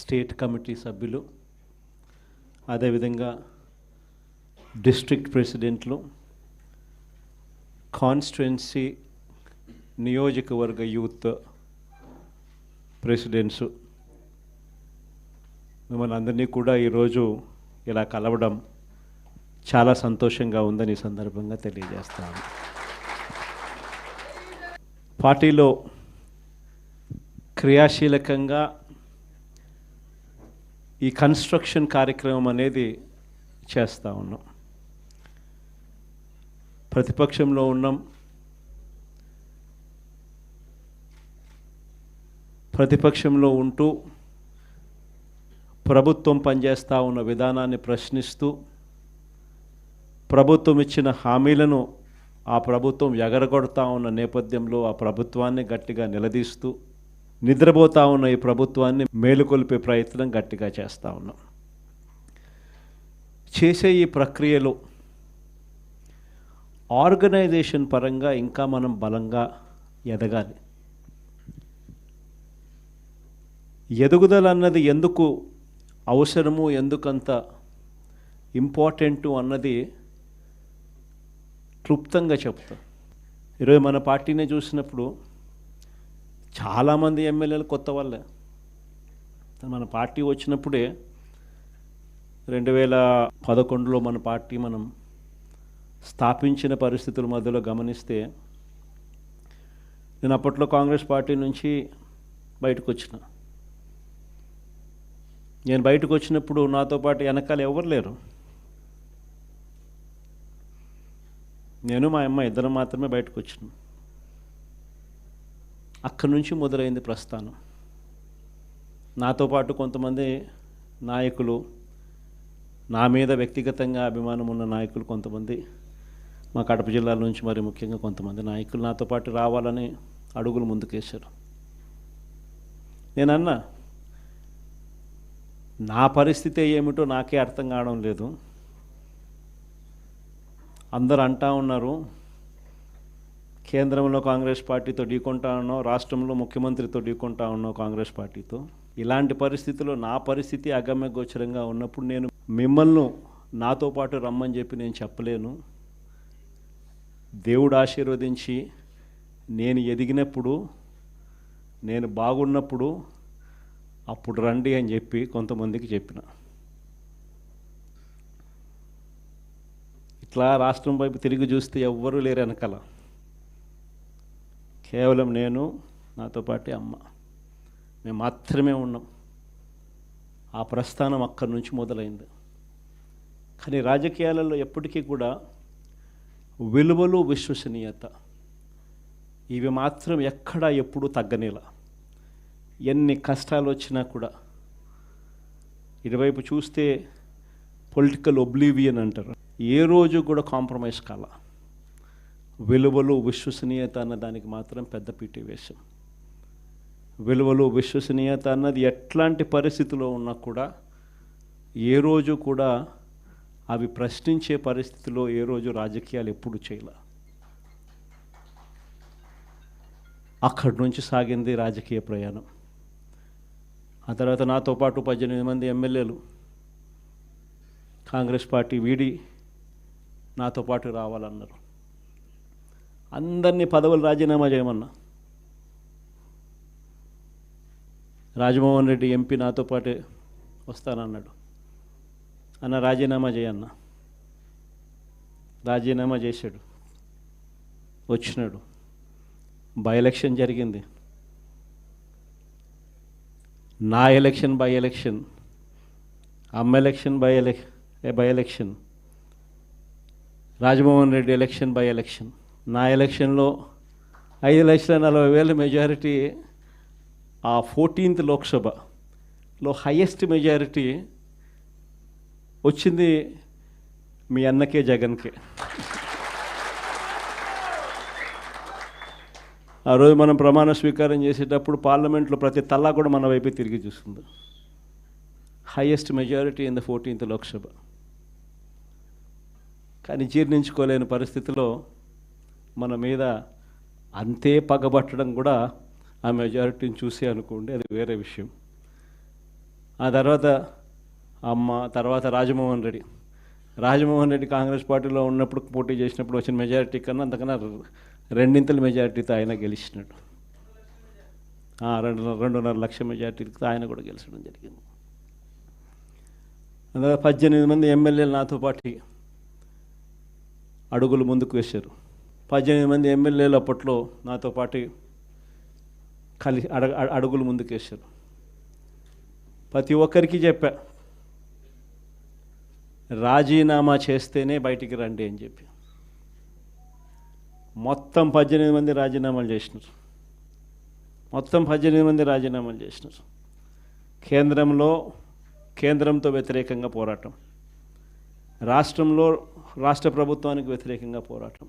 State committee సభ్యులు అదేవిధంగా district ప్రెసిడెంట్లు కాన్స్టిట్యున్సీ నియోజకవర్గ యూత్ ప్రెసిడెంట్స్ మిమ్మల్ని అందరినీ కూడా ఈరోజు ఇలా కలవడం చాలా సంతోషంగా ఉందని సందర్భంగా తెలియజేస్తాను. పార్టీలో క్రియాశీలకంగా ఈ కన్స్ట్రక్షన్ కార్యక్రమం అనేది చేస్తూ ఉన్నాం. ప్రతిపక్షంలో ఉన్నాం. ప్రతిపక్షంలో ఉంటూ ప్రభుత్వం పనిచేస్తూ ఉన్న విధానాన్ని ప్రశ్నిస్తూ ప్రభుత్వం ఇచ్చిన హామీలను ఆ ప్రభుత్వం ఎగరగొడతా ఉన్న నేపథ్యంలో ఆ ప్రభుత్వాన్ని గట్టిగా నిలదీస్తూ నిద్రపోతా ఉన్న ఈ ప్రభుత్వాన్ని మేలుకొల్పే ప్రయత్నం గట్టిగా చేస్తూ ఉన్నాం. చేసే ఈ ప్రక్రియలో ఆర్గనైజేషన్ పరంగా ఇంకా మనం బలంగా ఎదగాలి. ఎదుగుదల అన్నది ఎందుకు అవసరము ఎందుకంత ఇంపార్టెంటు అన్నది క్లుప్తంగా చెప్తాం. ఈరోజు మన పార్టీని చూసినప్పుడు చాలామంది ఎమ్మెల్యేలు కొత్త వాళ్ళే. మన పార్టీ వచ్చినప్పుడే రెండు వేల పదకొండులో మన పార్టీ మనం స్థాపించిన పరిస్థితుల మధ్యలో గమనిస్తే నేను అప్పట్లో కాంగ్రెస్ పార్టీ నుంచి బయటకు వచ్చిన నేను బయటకు వచ్చినప్పుడు నాతో పాటు వెనకాల ఎవరు లేరు. నేను మా అమ్మ ఇద్దరం మాత్రమే బయటకు వచ్చినాం అక్కడి నుంచి మొదలైంది ప్రస్థానం. నాతో పాటు కొంతమంది నాయకులు నా మీద వ్యక్తిగతంగా అభిమానం ఉన్న నాయకులు కొంతమంది మా కడప జిల్లాల నుంచి మరి ముఖ్యంగా కొంతమంది నాయకులు నాతో పాటు రావాలని అడుగులు ముందుకేశారు. నేను నా పరిస్థితి ఏమిటో నాకే అర్థం కావడం లేదు. అందరు అంటా ఉన్నారు కేంద్రంలో కాంగ్రెస్ పార్టీతో ఢీకొంటా ఉన్నావు రాష్ట్రంలో ముఖ్యమంత్రితో ఢీకొంటా ఉన్నావు కాంగ్రెస్ పార్టీతో. ఇలాంటి పరిస్థితుల్లో నా పరిస్థితి అగమ్య గోచరంగా ఉన్నప్పుడు నేను మిమ్మల్ని నాతో పాటు రమ్మని చెప్పి నేను చెప్పలేను. దేవుడు ఆశీర్వదించి నేను ఎదిగినప్పుడు నేను బాగున్నప్పుడు అప్పుడు రండి అని చెప్పి కొంతమందికి చెప్పిన. ఇట్లా రాష్ట్రం వైపు తిరిగి చూస్తే ఎవ్వరూ లేరు వెనకాల. కేవలం నేను నాతో పాటే అమ్మ. మేము మాత్రమే ఉన్నాం. ఆ ప్రస్థానం అక్కడి నుంచి మొదలైంది. కానీ రాజకీయాలలో ఎప్పటికీ కూడా విలువలు విశ్వసనీయత. ఇవి మాత్రం ఎక్కడా ఎప్పుడూ తగ్గనేలా. ఎన్ని కష్టాలు వచ్చినా కూడా. ఇటువైపు చూస్తే పొలిటికల్ ఒబ్లీవియన్ అంటారు. ఏ రోజు కూడా కాంప్రమైజ్ కాల. విలువలు విశ్వసనీయత అన్న దానికి మాత్రం పెద్ద పీటీ వేశాం విలువలు విశ్వసనీయత అన్నది ఎట్లాంటి పరిస్థితిలో ఉన్నా కూడా ఏ రోజు కూడా అవి ప్రశ్నించే పరిస్థితిలో ఏ రోజు రాజకీయాలు ఎప్పుడు చేయాల. అక్కడి నుంచి సాగింది రాజకీయ ప్రయాణం. ఆ తర్వాత నాతో పాటు పద్దెనిమిది మంది ఎమ్మెల్యేలు కాంగ్రెస్ పార్టీ వీడి నాతో పాటు రావాలన్నారు. అందరినీ పదవులు రాజీనామా చేయమన్నా. రాజమోహన్ రెడ్డి ఎంపీ నాతో పాటు వస్తానన్నాడు. అన్న రాజీనామా చేయన్న. రాజీనామా చేశాడు. వచ్చినాడు. బై ఎలక్షన్ జరిగింది. నా ఎలక్షన్ బై ఎలక్షన్ అమ్మ election by ఎలక్ by election Rajamohan Reddy election by election. నా ఎలక్షన్లో ఐదు లక్షల నలభై వేల మెజారిటీ ఆ ఫోర్టీన్త్ లోక్సభలో హయ్యెస్ట్ మెజారిటీ వచ్చింది మీ అన్నకే జగన్కే. ఆ రోజు మనం ప్రమాణ స్వీకారం చేసేటప్పుడు పార్లమెంట్లో ప్రతి తల్లా కూడా మన వైపే తిరిగి చూస్తుంది. Highest majority in the fourteenth Lok Sabha. కానీ జీర్ణించుకోలేని పరిస్థితిలో మన మీద అంతే పగబట్టడం కూడా ఆ మెజారిటీని చూసి అనుకోండి అది వేరే విషయం. ఆ తర్వాత అమ్మ తర్వాత రాజమోహన్ రెడ్డి. రాజమోహన్ రెడ్డి కాంగ్రెస్ పార్టీలో ఉన్నప్పుడు పోటీ చేసినప్పుడు వచ్చిన మెజారిటీ కన్నా అంతకన్నా రెండింతల మెజారిటీతో ఆయన గెలిచినాడు. ఆ, రెండు రెండున్నర లక్ష మెజారిటీతో ఆయన కూడా గెలిచడం జరిగింది. అందులో పద్దెనిమిది మంది ఎమ్మెల్యేలు నాతో పాటు అడుగులు ముందుకు వేశారు. పద్దెనిమిది మంది ఎమ్మెల్యేలు అప్పట్లో నాతో పాటు కలి అడగ అడుగులు ముందుకేశారు. ప్రతి ఒక్కరికి చెప్పా రాజీనామా చేస్తేనే బయటికి రండి అని చెప్పి. మొత్తం పద్దెనిమిది మంది రాజీనామాలు చేసినారు. మొత్తం పద్దెనిమిది మంది రాజీనామాలు చేసినారు. కేంద్రంలో కేంద్రంతో వ్యతిరేకంగా పోరాటం. రాష్ట్రంలో రాష్ట్ర ప్రభుత్వానికి వ్యతిరేకంగా పోరాటం.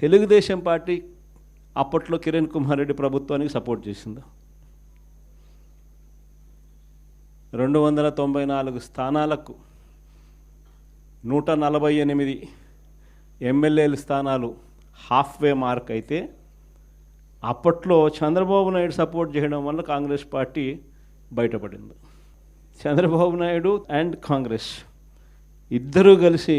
తెలుగుదేశం పార్టీ అప్పట్లో కిరణ్ కుమార్ రెడ్డి ప్రభుత్వానికి సపోర్ట్ చేసింది. రెండు వందల తొంభై నాలుగు స్థానాలకు నూట నలభై ఎనిమిది ఎమ్మెల్యేల స్థానాలు హాఫ్ వే మార్క్ అయితే అప్పట్లో చంద్రబాబు నాయుడు సపోర్ట్ చేయడం వల్ల కాంగ్రెస్ పార్టీ బయటపడింది. చంద్రబాబు నాయుడు అండ్ కాంగ్రెస్ ఇద్దరూ కలిసి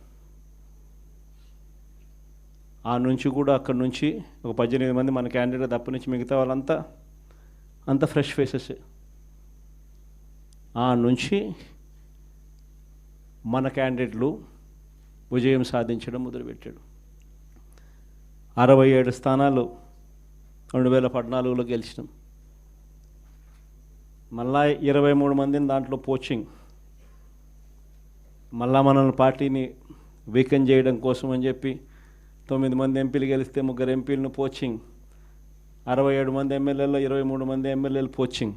ఆ నుంచి కూడా అక్కడ నుంచి ఒక పద్దెనిమిది మంది మన క్యాండిడేట్ తప్ప నుంచి మిగతా వాళ్ళంతా అంత ఫ్రెష్ ఫేసెస్ ఆ నుంచి మన క్యాండిడేట్లు విజయం సాధించడం మొదలుపెట్టాడు. అరవై ఏడు స్థానాలు రెండు వేల పద్నాలుగులో గెలిచినాం. మళ్ళా ఇరవై మూడు మందిని దాంట్లో పోచింగ్ మళ్ళా మనల్ని పార్టీని వీకెండ్ చేయడం కోసం అని చెప్పి తొమ్మిది మంది ఎంపీలు గెలిస్తే ముగ్గురు ఎంపీలను పోచింగ్. అరవై ఏడు మంది ఎమ్మెల్యేలో ఇరవై మూడు మంది ఎమ్మెల్యేలు పోచింగ్.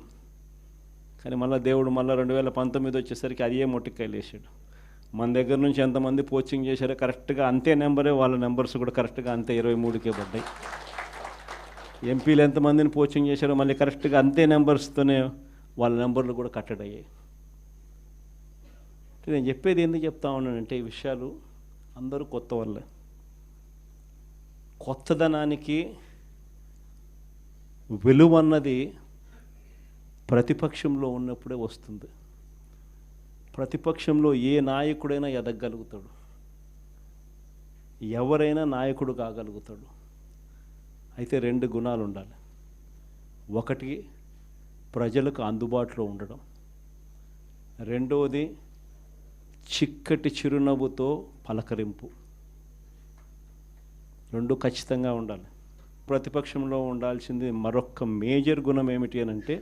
కానీ మళ్ళీ దేవుడు మళ్ళీ రెండు వేల పంతొమ్మిది వచ్చేసరికి అదే మొట్టికాయలు వేసాడు మన దగ్గర నుంచి ఎంతమంది పోచింగ్ చేశారో కరెక్ట్గా అంతే నెంబరే వాళ్ళ నెంబర్స్ కూడా కరెక్ట్గా అంతే ఇరవై మూడుకే పడ్డాయి. ఎంపీలు ఎంతమందిని పోచింగ్ చేశారో మళ్ళీ కరెక్ట్గా అంతే నెంబర్స్తోనే వాళ్ళ నెంబర్లు కూడా కట్టడయ్యాయి అయ్యాయి. నేను చెప్పేది ఎందుకు చెప్తా ఉన్నానంటే ఈ విషయాలు అందరూ కొత్త వాళ్ళే. కొత్తదనానికి విలువ అన్నది ప్రతిపక్షంలో ఉన్నప్పుడే వస్తుంది. ప్రతిపక్షంలో ఏ నాయకుడైనా ఎదగలుగుతాడు ఎవరైనా నాయకుడు కాగలుగుతాడు. అయితే రెండు గుణాలు ఉండాలి ఒకటి ప్రజలకు అందుబాటులో ఉండడం. రెండవది చిక్కటి చిరునవ్వుతో పలకరింపు. రెండు ఖచ్చితంగా ఉండాలి. ప్రతిపక్షంలో ఉండాల్సింది మరొక మేజర్ గుణం ఏమిటి అని అంటే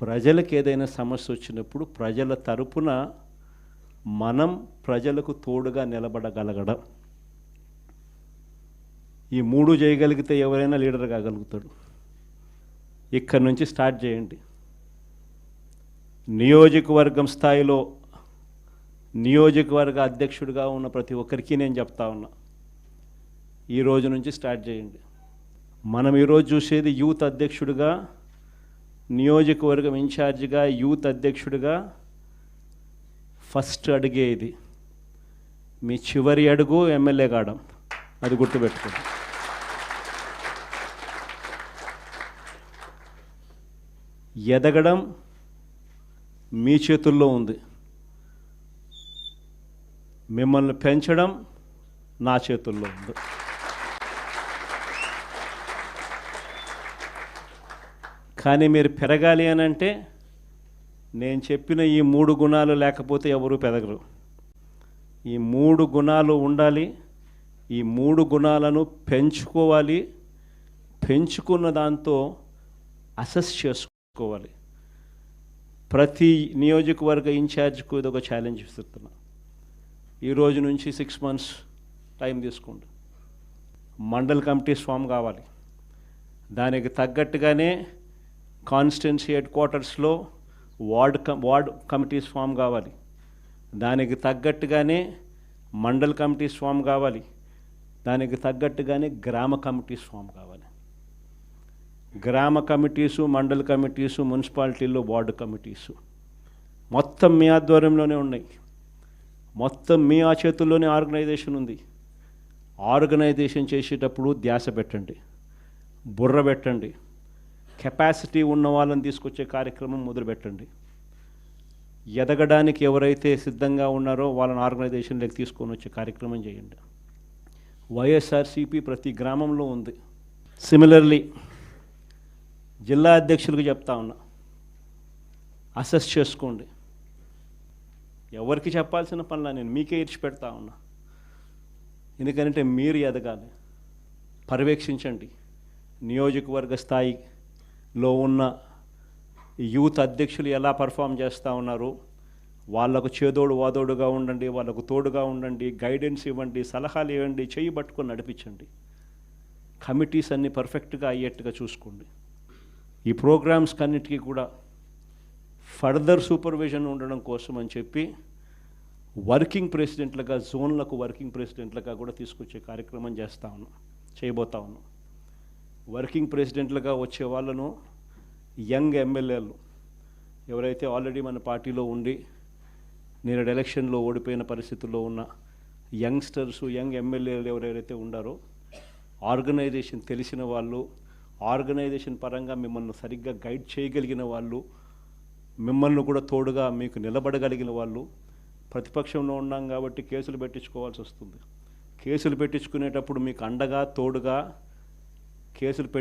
ప్రజలకు ఏదైనా సమస్య వచ్చినప్పుడు ప్రజల తరపున మనం ప్రజలకు తోడుగా నిలబడగలగడం. ఈ మూడు చేయగలిగితే ఎవరైనా లీడర్ కాగలుగుతాడు. ఇక్కడి నుంచి స్టార్ట్ చేయండి. నియోజకవర్గం స్థాయిలో నియోజకవర్గ అధ్యక్షుడిగా ఉన్న ప్రతి ఒక్కరికి నేను చెప్తా ఉన్నా. ఈ రోజు నుంచి స్టార్ట్ చేయండి. మనం ఈరోజు చూసేది యూత్ అధ్యక్షుడిగా నియోజకవర్గం ఇన్ఛార్జిగా యూత్ అధ్యక్షుడిగా ఫస్ట్ అడిగే ఇది. మీ చివరి అడుగు ఎమ్మెల్యే కావడం. అది గుర్తుపెట్టుకోండి. ఎదగడం మీ చేతుల్లో ఉంది. మిమ్మల్ని పెంచడం నా చేతుల్లో ఉంది. కానీ మీరు పెరగాలి అని అంటే నేను చెప్పిన ఈ మూడు గుణాలు లేకపోతే ఎవరు పెరగరు. ఈ మూడు గుణాలు ఉండాలి ఈ మూడు గుణాలను పెంచుకోవాలి పెంచుకున్న దాంతో అసెస్ చేసుకోవాలి. ప్రతి నియోజకవర్గ ఇన్ఛార్జ్కు ఇది ఒక ఛాలెంజ్ ఇస్తున్నా. ఈ రోజు నుంచి సిక్స్ మంత్స్ టైం తీసుకోండి. మండల్ కమిటీస్ ఫామ్ కావాలి. దానికి తగ్గట్టుగానే కాన్స్టిట్యున్సీ హెడ్ క్వార్టర్స్లో ward cum ward committees form కావాలి. దానికి తగ్గట్టుగానే మండల్ కమిటీస్ ఫామ్ కావాలి. దానికి తగ్గట్టుగానే గ్రామ కమిటీస్ ఫామ్ కావాలి. గ్రామ కమిటీసు మండల్ కమిటీసు మున్సిపాలిటీల్లో వార్డు కమిటీసు మొత్తం మీ ఆధ్వర్యంలోనే ఉన్నాయి. మొత్తం మీ ఆ చేతుల్లోనే ఆర్గనైజేషన్ ఉంది. ఆర్గనైజేషన్ చేసేటప్పుడు ధ్యాస పెట్టండి. బుర్ర పెట్టండి. కెపాసిటీ ఉన్న వాళ్ళని తీసుకొచ్చే కార్యక్రమం మొదలుపెట్టండి. ఎదగడానికి ఎవరైతే సిద్ధంగా ఉన్నారో వాళ్ళని ఆర్గనైజేషన్లోకి తీసుకొని వచ్చే కార్యక్రమం చేయండి. వైఎస్ఆర్సీపీ ప్రతి గ్రామంలో ఉంది. సిమిలర్లీ జిల్లా అధ్యక్షులకు చెప్తా ఉన్నా. అసెస్ చేసుకోండి. ఎవరికి చెప్పాల్సిన పనులా నేను మీకే ఇచ్చి పెడతా ఉన్నా. ఎందుకంటే మీరు ఎదగాలి. పర్యవేక్షించండి. నియోజకవర్గ స్థాయి లో ఉన్న యూత్ అధ్యక్షులు ఎలా పర్ఫామ్ చేస్తూ ఉన్నారు? వాళ్ళకు చేదోడు వాదోడుగా ఉండండి వాళ్ళకు తోడుగా ఉండండి గైడెన్స్ ఇవ్వండి సలహాలు ఇవ్వండి చేయి పట్టుకొని నడిపించండి. కమిటీస్ అన్నీ పర్ఫెక్ట్గా అయ్యేట్టుగా చూసుకోండి. ఈ ప్రోగ్రామ్స్ కన్నిటికీ కూడా ఫర్దర్ సూపర్విజన్ ఉండడం కోసం అని చెప్పి వర్కింగ్ ప్రెసిడెంట్లుగా జోన్లకు వర్కింగ్ ప్రెసిడెంట్లుగా కూడా తీసుకొచ్చే కార్యక్రమం చేస్తూ ఉన్నాం చేయబోతా ఉన్నాం. వర్కింగ్ ప్రెసిడెంట్లుగా వచ్చే వాళ్ళను యంగ్ ఎమ్మెల్యేలు ఎవరైతే ఆల్రెడీ మన పార్టీలో ఉండి నేను ఎలక్షన్లో ఓడిపోయిన పరిస్థితుల్లో ఉన్న యంగ్స్టర్స్ యంగ్ ఎమ్మెల్యేలు ఎవరెవరైతే ఉండారో ఆర్గనైజేషన్ తెలిసిన వాళ్ళు ఆర్గనైజేషన్ పరంగా మిమ్మల్ని సరిగ్గా గైడ్ చేయగలిగిన వాళ్ళు మిమ్మల్ని కూడా తోడుగా మీకు నిలబడగలిగిన వాళ్ళు ప్రతిపక్షంలో ఉన్నాం కాబట్టి కేసులు పెట్టించుకోవాల్సి వస్తుంది. కేసులు పెట్టించుకునేటప్పుడు మీకు అండగా తోడుగా కేసులు పెట్టి